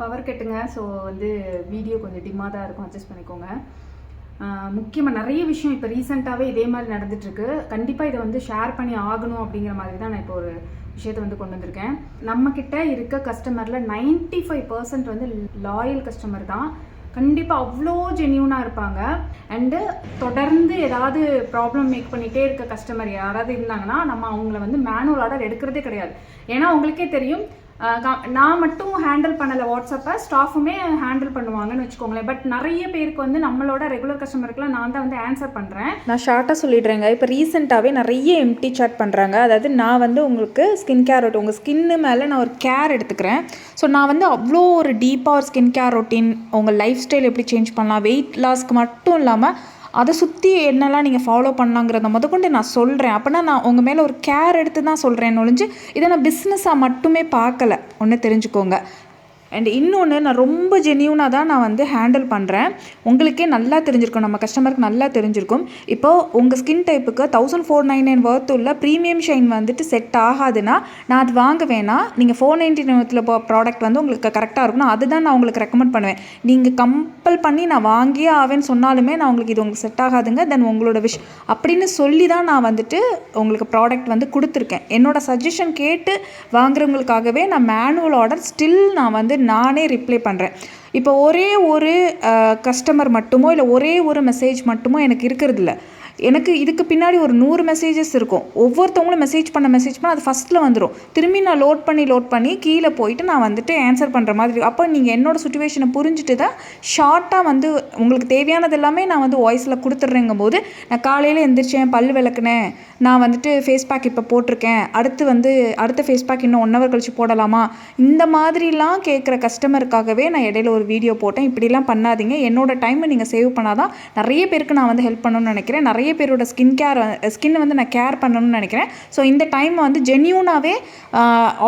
Power கட்டுங்க. So வந்து video கொஞ்சம் டிம்மாக தான் இருக்கும். அட்ஜஸ்ட் பண்ணிக்கோங்க. முக்கியமாக நிறைய விஷயம் இப்போ ரீசெண்டாகவே இதே மாதிரி நடந்துட்டுருக்கு. கண்டிப்பாக இதை வந்து ஷேர் பண்ணி ஆகணும் அப்படிங்கிற மாதிரி தான் நான் இப்போ ஒரு விஷயத்தை வந்து கொண்டு வந்திருக்கேன். நம்மக்கிட்ட இருக்க கஸ்டமரில் 95% ஃபைவ் பர்சன்ட் வந்து லாயல் கஸ்டமர் தான். கண்டிப்பாக அவ்வளோ ஜென்யூனாக இருப்பாங்க. அண்டு தொடர்ந்து ஏதாவது ப்ராப்ளம் மேக் பண்ணிகிட்டே இருக்க கஸ்டமர் யாராவது இருந்தாங்கன்னா நம்ம அவங்கள வந்து மேனுவல் ஆர்டர் எடுக்கிறதே கிடையாது. ஏன்னா அவங்களுக்கே தெரியும் நான் மட்டும் ஹேண்டில் பண்ணலை வாட்ஸ்அப்பை ஸ்டாஃபுமே ஹேண்டில் பண்ணுவாங்கன்னு வச்சுக்கோங்களேன். பட் நிறைய பேருக்கு வந்து நம்மளோட ரெகுலர் கஸ்டமருக்குலாம் நான் தான் வந்து ஆன்சர் பண்ணுறேன் நான் ஷார்ட்டாக சொல்லிடுறேங்க. இப்போ ரீசெண்டாகவே நிறைய எம்டி சாட் பண்ணுறாங்க அதாவது நான் வந்து உங்களுக்கு ஸ்கின் கேர் ரொட்டீன் உங்கள் ஸ்கின்னு மேலே நான் ஒரு கேர் எடுத்துக்கிறேன். ஸோ நான் வந்து அவ்வளோ ஒரு டீப்பாக ஒரு ஸ்கின் கேர் ரொட்டீன் உங்கள் லைஃப் ஸ்டைல் எப்படி சேஞ்ச் பண்ணலாம் வெயிட் லாஸ்க்கு மட்டும் இல்லாமல் அதை சுற்றி என்னெல்லாம் நீங்கள் ஃபாலோ பண்ணலாங்கிறத முதற்கொண்டு நான் சொல்கிறேன் அப்படின்னா நான் உங்கள் மேலே ஒரு கேர் எடுத்து தான் சொல்கிறேன் ஒழிஞ்சு இதை நான் பிஸ்னஸாக மட்டுமே பார்க்கல. ஒன்று தெரிஞ்சுக்கோங்க. அண்ட் இன்னொன்று நான் ரொம்ப ஜென்யூனாக தான் நான் வந்து ஹேண்டில் பண்ணுறேன் உங்களுக்கே நல்லா தெரிஞ்சிருக்கும். நம்ம கஸ்டமருக்கு நல்லா தெரிஞ்சிருக்கும். இப்போது உங்கள் skin டைப்புக்கு thousand four nine nine worth உள்ள ப்ரீமியம் ஷைன் வந்துட்டு செட் ஆகாதுன்னா நான் அது வாங்க வேணாம் நீங்கள் ஃபோர் நைன்டி நைனில் ப்ராடக்ட் வந்து உங்களுக்கு கரெக்டாக இருக்கணும் அதுதான் நான் உங்களுக்கு ரெக்கமெண்ட் பண்ணுவேன். நீங்கள் கம்பல் பண்ணி நான் வாங்கியே ஆவேன்னு சொன்னாலுமே நான் உங்களுக்கு இது உங்களுக்கு செட் ஆகாதுங்க. தென் உங்களோட விஷ் அப்படின்னு சொல்லி தான் நான் வந்துட்டு உங்களுக்கு ப்ராடக்ட் வந்து கொடுத்துருக்கேன். என்னோட சஜஷன் கேட்டு வாங்குறவங்களுக்காகவே நான் மேனுவல் ஆர்டர் ஸ்டில் நான் வந்து நானே ரிப்ளை பண்ணுறேன் இப்போ ஒரே ஒரு கஸ்டமர் மட்டுமோ இல்லை ஒரே ஒரு மெசேஜ் மட்டுமோ எனக்கு இருக்கிறது இல்லை எனக்கு இதுக்கு பின்னாடி ஒரு நூறு மெசேஜஸ் இருக்கும். ஒவ்வொருத்தவங்களும் மெசேஜ் பண்ண மெசேஜ் பண்ண அது ஃபஸ்ட்டில் வந்துடும் திரும்பி நான் லோட் பண்ணி லோட் பண்ணி கீழே போயிட்டு நான் வந்துட்டு ஆன்சர் பண்ணுற மாதிரி. அப்போ நீங்கள் என்னோடய சுச்சுவேஷனை புரிஞ்சுட்டு தான் ஷார்ட்டாக வந்து உங்களுக்கு தேவையானது எல்லாமே நான் வந்து வாய்ஸில் கொடுத்துட்றேங்கும் போது நான் காலையில் எந்திரிச்சேன் பல் விளக்குனேன் நான் வந்துட்டு ஃபேஸ் பேக் இப்போ போட்டிருக்கேன். அடுத்து வந்து அடுத்த ஃபேஸ் பேக் இன்னும் ஒன் ஹவர் கழிச்சு போடலாமா? இந்த மாதிரிலாம் கேட்குற கஸ்டமருக்காகவே நான் இடையில ஒரு வீடியோ போட்டேன். இப்படிலாம் பண்ணாதீங்க. என்னோட டைமை நீங்கள் சேவ் பண்ணாதான் நிறைய பேருக்கு நான் வந்து ஹெல்ப் பண்ணணும்னு நினைக்கிறேன். நிறைய பேரோட ஸ்கின் கேர் ஸ்கின்னை வந்து நான் கேர் பண்ணணும்னு நினைக்கிறேன். ஸோ இந்த டைம் வந்து ஜென்யூனாகவே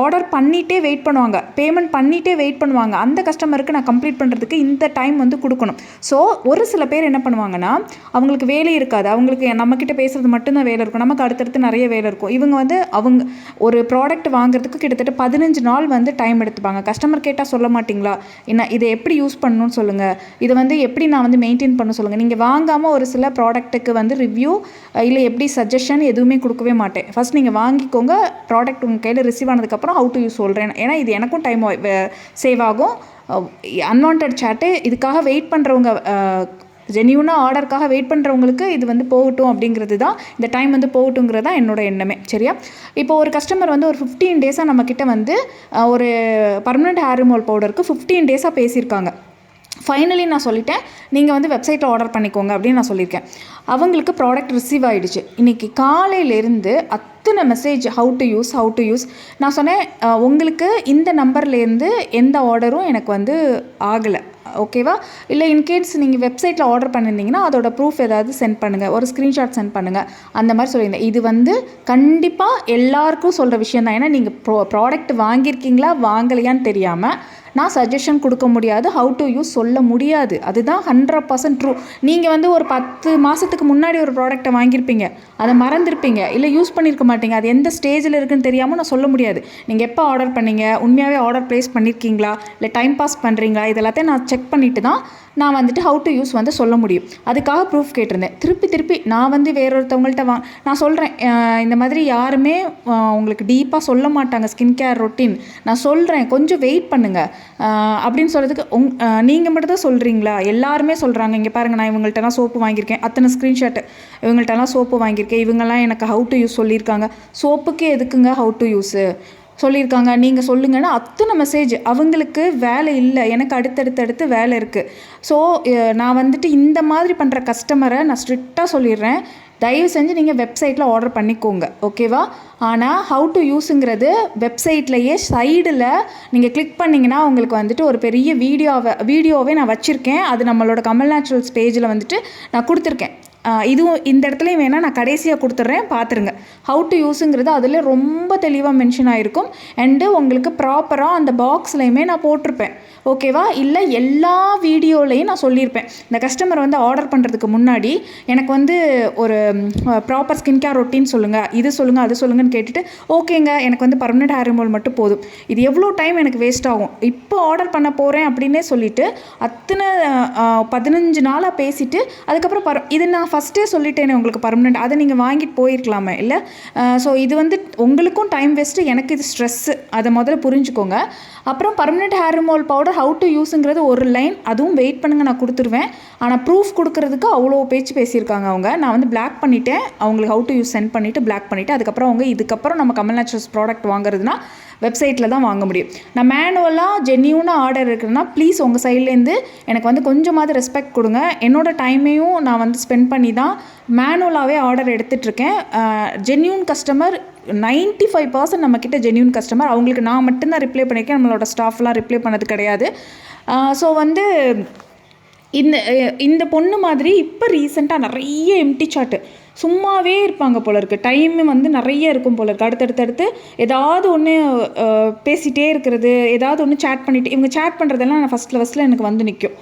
ஆர்டர் பண்ணிகிட்டே வெயிட் பண்ணுவாங்க. பேமெண்ட் பண்ணிகிட்டே வெயிட் பண்ணுவாங்க. அந்த கஸ்டமருக்கு நான் கம்ப்ளீட் பண்ணுறதுக்கு இந்த டைம் வந்து கொடுக்கணும். ஸோ ஒரு சில பேர் என்ன பண்ணுவாங்கன்னா அவங்களுக்கு வேலை இருக்காது. அவங்களுக்கு நம்மக்கிட்ட பேசுறது மட்டும்தான் வேலை இருக்கும். நமக்கு அடுத்தடுத்து நிறைய வேலை இருக்கும். இவங்க வந்து அவங்க ஒரு ப்ராடக்ட் வாங்குறதுக்கு கிட்டத்தட்ட பதினஞ்சு நாள் வந்து டைம் எடுத்துப்பாங்க. கஸ்டமர் கேட்டால் சொல்ல மாட்டிங்களா? என்ன இதை எப்படி யூஸ் பண்ணணும்னு சொல்லுங்கள் இதை வந்து எப்படி நான் வந்து மெயின்டைன் பண்ண சொல்லுங்கள் நீங்கள் வாங்காமல் ஒரு சில ப்ராடக்ட்டுக்கு வந்து ரிவ்யூ இல்லை எப்படி சஜஷன் எதுவுமே கொடுக்கவே மாட்டேன். ஃபஸ்ட் நீங்கள் வாங்கிக்கோங்க ப்ராடக்ட் உங்கள் கையில் ரிசீவ் ஆனதுக்கப்புறம் ஹவு டு யூஸ் சொல்கிறேன் ஏன்னா இது எனக்கும் டைம் சேவ் ஆகும். அன்வான்ட் சேட்டு இதுக்காக வெயிட் பண்ணுறவங்க ஜென்யூனாக ஆர்டருக்காக வெயிட் பண்ணுறவங்களுக்கு இது வந்து போகட்டும் அப்படிங்கிறது தான் இந்த டைம் வந்து போகட்டுங்கிறது தான் என்னோட எண்ணமே. சரியா? இப்போ ஒரு கஸ்டமர் வந்து ஒரு ஃபிஃப்டீன் டேஸாக நம்மக்கிட்ட வந்து ஒரு பர்மனெண்ட் ஹேர் ரிமோல் பவுடருக்கு ஃபிஃப்டீன் டேஸாக பேசியிருக்காங்க. ஃபைனலி நான் சொல்லிட்டேன் நீங்கள் வந்து வெப்சைட்டில் ஆர்டர் பண்ணிக்கோங்க அப்படின்னு நான் சொல்லியிருக்கேன். அவங்களுக்கு ப்ராடக்ட் ரிசீவ் ஆகிடுச்சு இன்றைக்கி காலையிலேருந்து அத்தனை message how to use how to use நான் சொன்னேன் உங்களுக்கு இந்த நம்பர்லேருந்து எந்த ஆர்டரும் எனக்கு வந்து ஆகலை. ஓகேவா இல்லை இன்கேஸ் நீங்கள் வெப்சைட்டில் ஆர்டர் பண்ணியிருந்தீங்கன்னா அதோட ப்ரூஃப் ஏதாவது சென்ட் பண்ணுங்கள் ஒரு ஸ்க்ரீன்ஷாட் சென்ட் பண்ணுங்கள் அந்த மாதிரி சொல்லியிருந்தேன். இது வந்து கண்டிப்பாக எல்லாருக்கும் சொல்கிற விஷயம் தான் ஏன்னா நீங்கள் ப்ரோ ப்ராடக்ட் வாங்கியிருக்கீங்களா வாங்கலையான்னு தெரியாமல் நான் சஜஷன் கொடுக்க முடியாது. ஹவு டு யூஸ் சொல்ல முடியாது. அதுதான் ஹண்ட்ரட் பர்சன்ட் ட்ரூ நீங்கள் வந்து ஒரு பத்து மாதத்துக்கு முன்னாடி ஒரு ப்ராடக்ட்டை வாங்கியிருப்பீங்க. அதை மறந்துருப்பீங்க. இல்லை யூஸ் பண்ணியிருக்க மாட்டீங்க. அது எந்த ஸ்டேஜில் இருக்குன்னு தெரியாமல் நான் சொல்ல முடியாது. நீங்கள் எப்போ ஆர்டர் பண்ணீங்க? உண்மையாகவே ஆர்டர் ப்ளேஸ் பண்ணியிருக்கீங்களா? இல்லை டைம் பாஸ் பண்ணுறீங்களா இதெல்லாத்தையும் நான் செக் பண்ணிவிட்டு தான் நான் வந்துட்டு ஹவு டு யூஸ் வந்து சொல்ல முடியும். அதுக்காக ப்ரூஃப் கேட்டிருந்தேன். திருப்பி திருப்பி நான் வந்து வேறொருத்தவங்கள்ட்ட வா நான் சொல்கிறேன் இந்த மாதிரி யாருமே உங்களுக்கு டீப்பாக சொல்ல மாட்டாங்க ஸ்கின் கேர் ரொட்டீன் நான் சொல்கிறேன் கொஞ்சம் வெயிட் பண்ணுங்கள் அப்படின்னு சொல்கிறதுக்கு உங் நீங்கள் மட்டும் தான் சொல்கிறீங்களா எல்லாருமே சொல்கிறாங்க இங்கே பாருங்கள் நான் இவங்கள்ட்டலாம் சோப்பு வாங்கியிருக்கேன். அத்தனை ஸ்க்ரீன்ஷாட் இவங்கள்ட்டலாம் சோப்பு வாங்கியிருக்கேன். இவங்கெல்லாம் எனக்கு ஹவு டு யூஸ் சொல்லியிருக்காங்க. சோப்புக்கு எதுக்குங்க ஹவு டு யூஸு சொல்லியிருக்காங்க. நீங்கள் சொல்லுங்கன்னா அத்தனை மெசேஜ் அவங்களுக்கு வேலை இல்லை. எனக்கு அடுத்தடுத்தடுத்து வேலை இருக்குது ஸோ நான் வந்துட்டு இந்த மாதிரி பண்ணுற கஸ்டமரை நான் ஸ்ட்ரிக்டாக சொல்லிடுறேன். தயவு செஞ்சு நீங்கள் வெப்சைட்டில் ஆர்டர் பண்ணிக்கோங்க. ஓகேவா ஆனால் ஹவு டு யூஸுங்கிறது வெப்சைட்லேயே சைடில் நீங்கள் கிளிக் பண்ணிங்கன்னா உங்களுக்கு வந்துட்டு ஒரு பெரிய வீடியோவை வீடியோவே நான் வச்சுருக்கேன். அது நம்மளோட கமல் நேச்சுரல்ஸ் பேஜில் வந்துட்டு நான் கொடுத்துருக்கேன். இதுவும் இந்த இடத்துலையும் வேணால் நான் கடைசியாக கொடுத்துட்றேன் பார்த்துருங்க ஹவு டு யூஸுங்கிறது அதில் ரொம்ப தெளிவாக மென்ஷன் ஆகிருக்கும் அண்டு உங்களுக்கு ப்ராப்பராக அந்த பாக்ஸ்லையுமே நான் போட்டிருப்பேன். ஓகேவா இல்லை எல்லா வீடியோலையும் நான் சொல்லியிருப்பேன். இந்த கஸ்டமர் வந்து ஆர்டர் பண்ணுறதுக்கு முன்னாடி எனக்கு வந்து ஒரு ப்ராப்பர் ஸ்கின் கேர் ரொட்டீன் சொல்லுங்கள் இது சொல்லுங்கள் அது சொல்லுங்கன்னு கேட்டுட்டு ஓகேங்க எனக்கு வந்து பர்மனெண்ட் ஹேர் ரிமூவல் மட்டும் போதும். இது எவ்வளோ டைம் எனக்கு வேஸ்ட் ஆகும்? இப்போ ஆர்டர் பண்ண போகிறேன் அப்படின்னே சொல்லிவிட்டு அத்தனை பதினஞ்சு நாளாக பேசிவிட்டு அதுக்கப்புறம் பர் இது நான் ஃபஸ்ட்டே சொல்லிட்டேனே உங்களுக்கு பர்மனெண்ட் அதை நீங்கள் வாங்கிட்டு போயிருக்கலாமே இல்லை? ஸோ இது வந்து உங்களுக்கும் டைம் வேஸ்ட்டு எனக்கு இது ஸ்ட்ரெஸ்ஸு அதை முதல்ல புரிஞ்சுக்கோங்க. அப்புறம் permanent hair removal powder how to யூஸுங்கிறது ஒரு லைன் அதுவும் வெயிட் பண்ணுங்க நான் கொடுத்துருவேன். ஆனால் ப்ரூஃப் கொடுக்கறதுக்கு அவ்வளோ பேச்சு பேசியிருக்காங்க அவங்க. நான் வந்து பிளாக் பண்ணிவிட்டேன் அவங்களுக்கு ஹவு டு யூஸ் சென்ட் பண்ணிவிட்டு பிளாக் பண்ணிவிட்டு அதுக்கப்புறம் அவங்க இதுக்கப்புறம் நம்ம கமல் நேச்சுரல்ஸ் ப்ராடக்ட் வாங்குறதுனா வெப்சைட்டில் தான் வாங்க முடியும். நான் மேனுவலாக ஜென்யூனாக ஆர்டர் இருக்குன்னா ப்ளீஸ் உங்கள் சைட்லேருந்து எனக்கு வந்து கொஞ்சமாவது ரெஸ்பெக்ட் கொடுங்க. என்னோடய டைமையும் நான் வந்து ஸ்பெண்ட் பண்ணி தான் மேனுவலாகவே ஆர்டர் எடுத்துகிட்ருக்கேன் ஜென்யூன் கஸ்டமர் 95% ஃபைவ் பர்சன்ட் நம்மக்கிட்ட ஜென்யூன் கஸ்டமர் அவங்களுக்கு நான் மட்டும்தான் ரிப்ளை பண்ணியிருக்கேன் நம்மளோட ஸ்டாஃப்லாம் ரிப்ளை பண்ணது கிடையாது. ஸோ வந்து இந்த இந்த பொண்ணு மாதிரி இப்போ ரீசெண்டாக நிறைய எம்டி சாட்டு சும்மாவே இருப்பாங்க போல இருக்கு. டைம் வந்து நிறைய இருக்கும் போல இருக்கு. அடுத்தடுத்து அடுத்து ஏதாவது ஒன்று பேசிகிட்டே இருக்கிறது ஏதாவது ஒன்று சேட் பண்ணிட்டு இவங்க சேட் பண்ணுறதெல்லாம் நான் ஃபஸ்ட்டில் ஃபஸ்ட்டில் எனக்கு வந்து நிற்கும்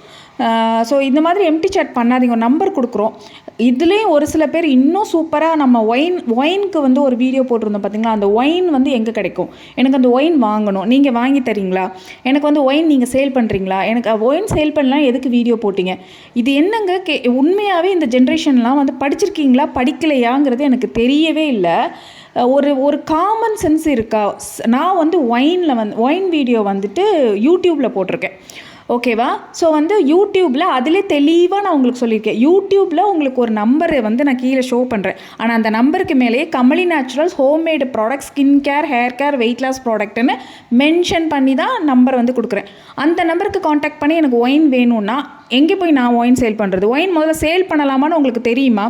ஸோ இந்த மாதிரி எம்டி சேட் பண்ணாதீங்க. நம்பர் கொடுக்குறோம். இதுலேயும் ஒரு சில பேர் இன்னும் சூப்பராக நம்ம ஒயின் ஒயினுக்கு வந்து ஒரு வீடியோ போட்டிருந்தோம் பார்த்தீங்களா அந்த ஒயின் வந்து எங்கே கிடைக்கும்? எனக்கு அந்த ஒயின் வாங்கணும். நீங்கள் வாங்கி தரீங்களா? எனக்கு வந்து ஒயின் நீங்கள் சேல் பண்ணுறீங்களா எனக்கு ஒயின் சேல் பண்ணலாம் எதுக்கு வீடியோ போட்டிங்க? இது என்னங்க? கே உண்மையாகவே இந்த ஜென்ரேஷன்லாம் வந்து படிச்சிருக்கீங்களா? படிக்கலையாங்கிறது எனக்கு தெரியவே இல்லை. ஒரு ஒரு காமன் சென்ஸ் இருக்கா? ஸ்- நான் வந்து ஒயினில் வந்து ஒயின் வீடியோ வந்துட்டு யூடியூப்பில் போட்டிருக்கேன். ஓகேவா? ஸோ வந்து யூடியூப்பில் அதிலே தெளிவாக நான் உங்களுக்கு சொல்லியிருக்கேன். யூடியூப்பில் உங்களுக்கு ஒரு நம்பரை வந்து நான் கீழே ஷோ பண்ணுறேன் ஆனால் அந்த நம்பருக்கு மேலேயே Kamali naturals homemade product skin care hair care weight loss ப்ராடக்ட்னு mention பண்ணி தான் நம்பர் வந்து கொடுக்குறேன். அந்த நம்பருக்கு காண்டாக்ட் பண்ணி எனக்கு ஒயின் வேணும்னா எங்கே போய் நான் ஒயின் சேல் பண்ணுறது ஒயின் முதல்ல சேல் பண்ணலாமான்னு உங்களுக்கு தெரியுமா?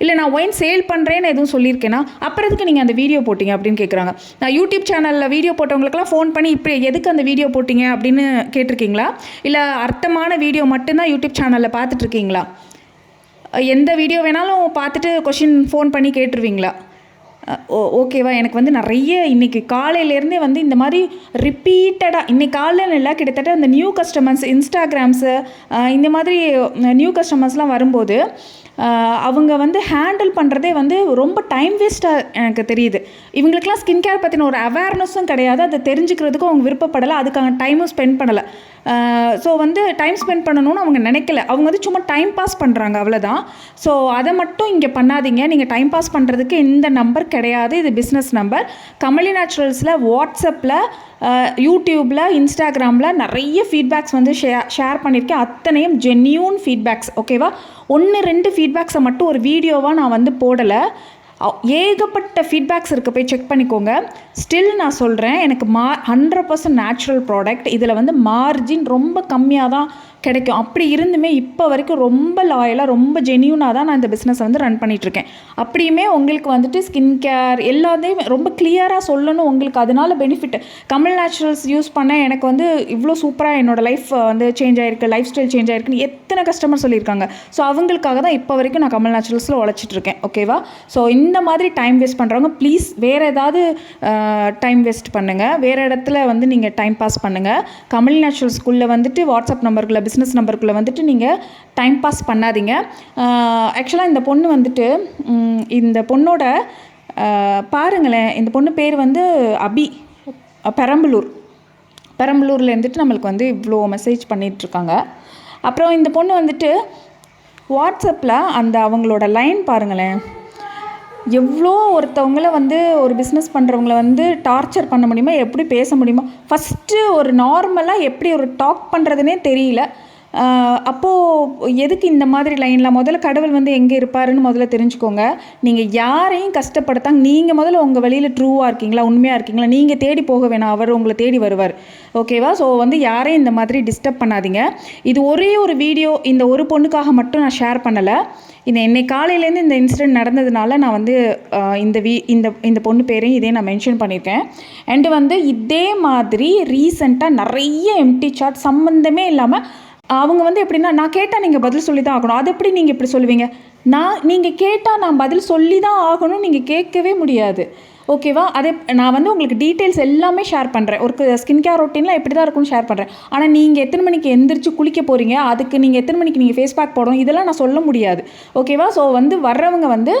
இல்லை நான் ஒயின் சேல் பண்ணுறேன்னு எதுவும் சொல்லியிருக்கேன்னா அப்புறம் எதுக்கு நீங்கள் அந்த வீடியோ போட்டிங்க அப்படின்னு கேட்குறாங்க நான் யூடியூப் சேனலில் வீடியோ போட்டவங்களுக்குலாம் ஃபோன் பண்ணி இப்போ எதுக்கு அந்த வீடியோ போட்டிங்க அப்படின்னு கேட்டிருக்கீங்களா? இல்லை அர்த்தமான வீடியோ மட்டும்தான் யூடியூப் சேனலில் பார்த்துட்ருக்கீங்களா எந்த வீடியோ வேணாலும் பார்த்துட்டு கொஷின் ஃபோன் பண்ணி கேட்டுருவீங்களா? ஓ ஓகேவா? எனக்கு வந்து நிறைய இன்றைக்கி காலையிலேருந்தே வந்து இந்த மாதிரி ரிப்பீட்டடாக இன்னைக்கு காலையில் இல்லை கிட்டத்தட்ட இந்த நியூ கஸ்டமர்ஸ் இன்ஸ்டாகிராம்ஸு இந்த மாதிரி நியூ கஸ்டமர்ஸ்லாம் வரும்போது அவங்க வந்து ஹேண்டில் பண்ணுறதே வந்து ரொம்ப டைம் வேஸ்ட்டாக எனக்கு தெரியுது. இவங்களுக்குலாம் ஸ்கின் கேர் பற்றின ஒரு அவேர்னஸும் கிடையாது. அதை தெரிஞ்சுக்கிறதுக்கும் அவங்க விருப்பப்படலை. அதுக்கான டைமும் ஸ்பெண்ட் பண்ணலை. ஸோ வந்து டைம் ஸ்பெண்ட் பண்ணணும்னு அவங்க நினைக்கல. அவங்க வந்து சும்மா டைம் பாஸ் பண்ணுறாங்க அவ்வளோதான் ஸோ அதை மட்டும் இங்கே பண்ணாதீங்க. நீங்கள் டைம் பாஸ் பண்ணுறதுக்கு இந்த நம்பர் கிடையாது. இது பிஸ்னஸ் நம்பர் கமலி நேச்சுரல்ஸில் வாட்ஸ்அப்பில் யூடியூப்பில் இன்ஸ்டாகிராமில் நிறைய ஃபீட்பேக்ஸ் வந்து ஷேர் ஷேர் பண்ணியிருக்கேன் அத்தனையும் ஜென்யூன் ஃபீட்பேக்ஸ் ஓகேவா ஒன்று ரெண்டு ஃபீட்பேக்ஸை மட்டும் ஒரு வீடியோவாக நான் வந்து போடலை. ஏகப்பட்ட ஃபீட்பேக்ஸ் இருக்குது போய் செக் பண்ணிக்கோங்க. ஸ்டில் நான் சொல்கிறேன் எனக்கு மா ஹண்ட்ரட் பர்சன்ட் நேச்சுரல் ப்ராடக்ட் இதில் வந்து மார்ஜின் ரொம்ப கம்மியாக தான் கிடைக்கும். அப்படி இருந்துமே இப்போ வரைக்கும் ரொம்ப லாயலாக ரொம்ப ஜென்யூனாக தான் நான் இந்த பிஸ்னஸை வந்து ரன் பண்ணிகிட்ருக்கேன் அப்படியுமே உங்களுக்கு வந்துட்டு ஸ்கின் கேர் எல்லாத்தையும் ரொம்ப கிளியராக சொல்லணும் உங்களுக்கு. அதனால பெனிஃபிட் கமல் நேச்சுரல்ஸ் யூஸ் பண்ண எனக்கு வந்து இவ்வளோ சூப்பராக என்னோடய லைஃப் வந்து சேஞ்ச் ஆயிருக்கு லைஃப் ஸ்டைல் சேஞ்ச் ஆயிருக்குன்னு எத்தனை கஸ்டமர் சொல்லியிருக்காங்க. ஸோ அவங்களுக்காக தான் இப்போ வரைக்கும் நான் கமல் நேச்சுரல்ஸில் உழைச்சிட்ருக்கேன் ஓகேவா ஸோ இந்த மாதிரி டைம் வேஸ்ட் பண்ணுறவங்க ப்ளீஸ் வேறு ஏதாவது டைம் வேஸ்ட் பண்ணுங்கள் வேறு இடத்துல வந்து நீங்கள் டைம் பாஸ் பண்ணுங்கள் கமல் நேச்சுரல்ஸ்குள்ளே வந்துட்டு வாட்ஸ்அப் நம்பர்களை பிஸ்னஸ் நம்பருக்குள்ளே வந்துட்டு நீங்கள் டைம் பாஸ் பண்ணாதீங்க. ஆக்சுவலாக இந்த பொண்ணு வந்துட்டு இந்த பொண்ணோட பாருங்களேன் இந்த பொண்ணு பேர் வந்து அபி பெரம்பலூர். பெரம்பலூரில் இருந்துட்டு நம்மளுக்கு வந்து இவ்வளோ மெசேஜ் பண்ணிகிட்ருக்காங்க அப்புறம் இந்த பொண்ணு வந்துட்டு வாட்ஸ்அப்பில் அந்த அவங்களோட லைன் பாருங்களேன். எவ்வளோ ஒருத்தவங்களை வந்து ஒரு பிஸ்னஸ் பண்ணுறவங்கள வந்து டார்ச்சர் பண்ண முடியுமா? எப்படி பேச முடியுமா? ஃபஸ்ட்டு ஒரு நார்மலாக எப்படி ஒரு டாக் பண்ணுறதுனே தெரியல. அப்போது எதுக்கு இந்த மாதிரி லைனில் முதல்ல கடவுள் வந்து எங்கே இருப்பாருன்னு முதல்ல தெரிஞ்சுக்கோங்க. நீங்கள் யாரையும் கஷ்டப்படுத்தாங்க நீங்கள் முதல்ல உங்கள் வழியில் ட்ரூவாக இருக்கீங்களா உண்மையாக இருக்கீங்களா நீங்கள் தேடி போக வேணாம் அவர் உங்களை தேடி வருவார். ஓகேவா ஸோ வந்து யாரையும் இந்த மாதிரி டிஸ்டர்ப் பண்ணாதீங்க. இது ஒரே ஒரு வீடியோ இந்த ஒரு பொண்ணுக்காக மட்டும் நான் ஷேர் பண்ணலை. இந்த என்னை காலையிலேருந்து இந்த இன்சிடென்ட் நடந்ததுனால நான் வந்து இந்த வீ இந்த இந்த பொண்ணு பேரையும் இதே நான் மென்ஷன் பண்ணியிருக்கேன். அண்டு வந்து இதே மாதிரி ரீசெண்டாக நிறைய எம்டி சாட் சம்மந்தமே இல்லாமல் அவங்க வந்து எப்படின்னா நான் கேட்டால் நீங்கள் பதில் சொல்லி தான் ஆகணும். அது எப்படி நீங்கள் இப்படி சொல்லுவீங்க? நான் நீங்கள் கேட்டால் நான் பதில் சொல்லி தான் ஆகணும் நீங்கள் கேட்கவே முடியாது. ஓகேவா? அதே நான் வந்து உங்களுக்கு டீட்டெயில்ஸ் எல்லாமே ஷேர் பண்ணுறேன் ஒரு ஸ்கின் கேர் ரொட்டீனில் எப்படி தான் இருக்கும்னு ஷேர் பண்ணுறேன் ஆனால் நீங்கள் எத்தனை மணிக்கு எந்திரிச்சு குளிக்க போகிறீங்க அதுக்கு நீங்கள் எத்தனை மணிக்கு நீங்கள் ஃபேஸ் பேக் போடணும்? இதெல்லாம் நான் சொல்ல முடியாது. ஓகேவா? ஸோ வந்து வர்றவங்க வந்து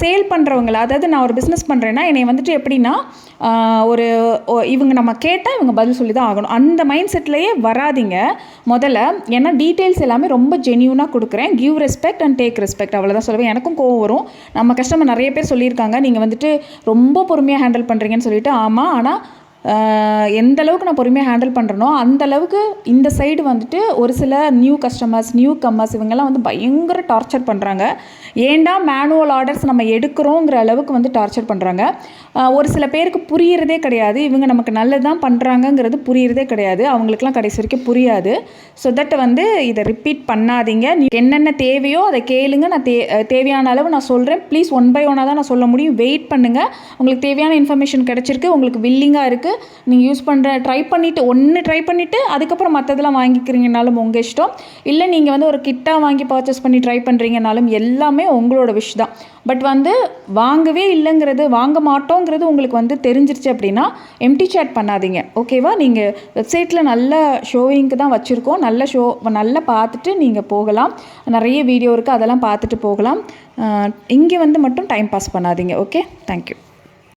சேல் பண்ணுறவங்கள அதாவது நான் ஒரு பிஸ்னஸ் பண்ணுறேன்னா என்னை வந்துட்டு எப்படின்னா ஒரு இவங்க நம்ம கேட்டால் இவங்க பதில் சொல்லி தான் ஆகணும். அந்த மைண்ட் செட்லேயே வராதீங்க. முதல்ல ஏன்னா டீட்டெயில்ஸ் எல்லாமே ரொம்ப ஜென்யூனாக கொடுக்குறேன். Give respect and take respect அவ்வளோதான் சொல்லுவேன். எனக்கும் கோவம் வரும். நம்ம கஸ்டமர் நிறைய பேர் சொல்லியிருக்காங்க. நீங்கள் வந்துட்டு ரொம்ப பொறுமையாக ஹேண்டில் பண்ணுறீங்கன்னு சொல்லிட்டு ஆமாம் ஆனால் எந்த அளவுக்கு நான் பொறுமையாக ஹேண்டில் பண்ணுறனோ அந்த அளவுக்கு இந்த சைடு வந்துட்டு ஒரு சில நியூ கஸ்டமர்ஸ் நியூ கம்மர்ஸ் இவங்கெல்லாம் வந்து பயங்கர டார்ச்சர் பண்ணுறாங்க ஏன்டா மேனுவல் ஆர்டர்ஸ் நம்ம எடுக்கிறோங்கிற அளவுக்கு வந்து டார்ச்சர் பண்ணுறாங்க ஒரு சில பேருக்கு புரியறதே கிடையாது. இவங்க நமக்கு நல்லது தான் பண்ணுறாங்கங்கிறது புரியறதே கிடையாது. அவங்களுக்குலாம் கடைசி வரைக்கும் புரியாது. ஸோ தட் வந்து இதை ரிப்பீட் பண்ணாதீங்க. நீ என்னென்ன தேவையோ அதை கேளுங்க. நான் தே தேவையான அளவு நான் சொல்கிறேன் ப்ளீஸ் ஒன் பை ஒன்னாக தான் நான் சொல்ல முடியும். வெயிட் பண்ணுங்கள் உங்களுக்கு தேவையான இன்ஃபர்மேஷன் கிடச்சிருக்கு. உங்களுக்கு வில்லிங்காக இருக்குது நீங்கள் யூஸ் பண்ணுற ட்ரை பண்ணிவிட்டு ஒன்று ட்ரை பண்ணிவிட்டு அதுக்கப்புறம் மற்றதெல்லாம் வாங்கிக்கிறீங்கனாலும் உங்கள் இஷ்டம். இல்லை நீங்கள் வந்து ஒரு கிட்டாக வாங்கி பர்ச்சேஸ் பண்ணி ட்ரை பண்ணுறீங்கனாலும் எல்லாமே உங்களோட விஷ் தான். பட் வந்து வாங்கவே இல்லைங்கிறது வாங்க மாட்டோங்கிறது உங்களுக்கு வந்து தெரிஞ்சிருச்சு அப்படின்னா எம்டி சேட் பண்ணாதீங்க. ஓகேவா நீங்கள் வெப்சைட்டில் நல்ல ஷோவிங்க்கு தான் வச்சுருக்கோம். நல்ல ஷோ நல்லா பார்த்துட்டு நீங்கள் போகலாம். நிறைய வீடியோ இருக்குது அதெல்லாம் பார்த்துட்டு போகலாம். இங்கே வந்து மட்டும் டைம் பாஸ் பண்ணாதீங்க. Okay thank you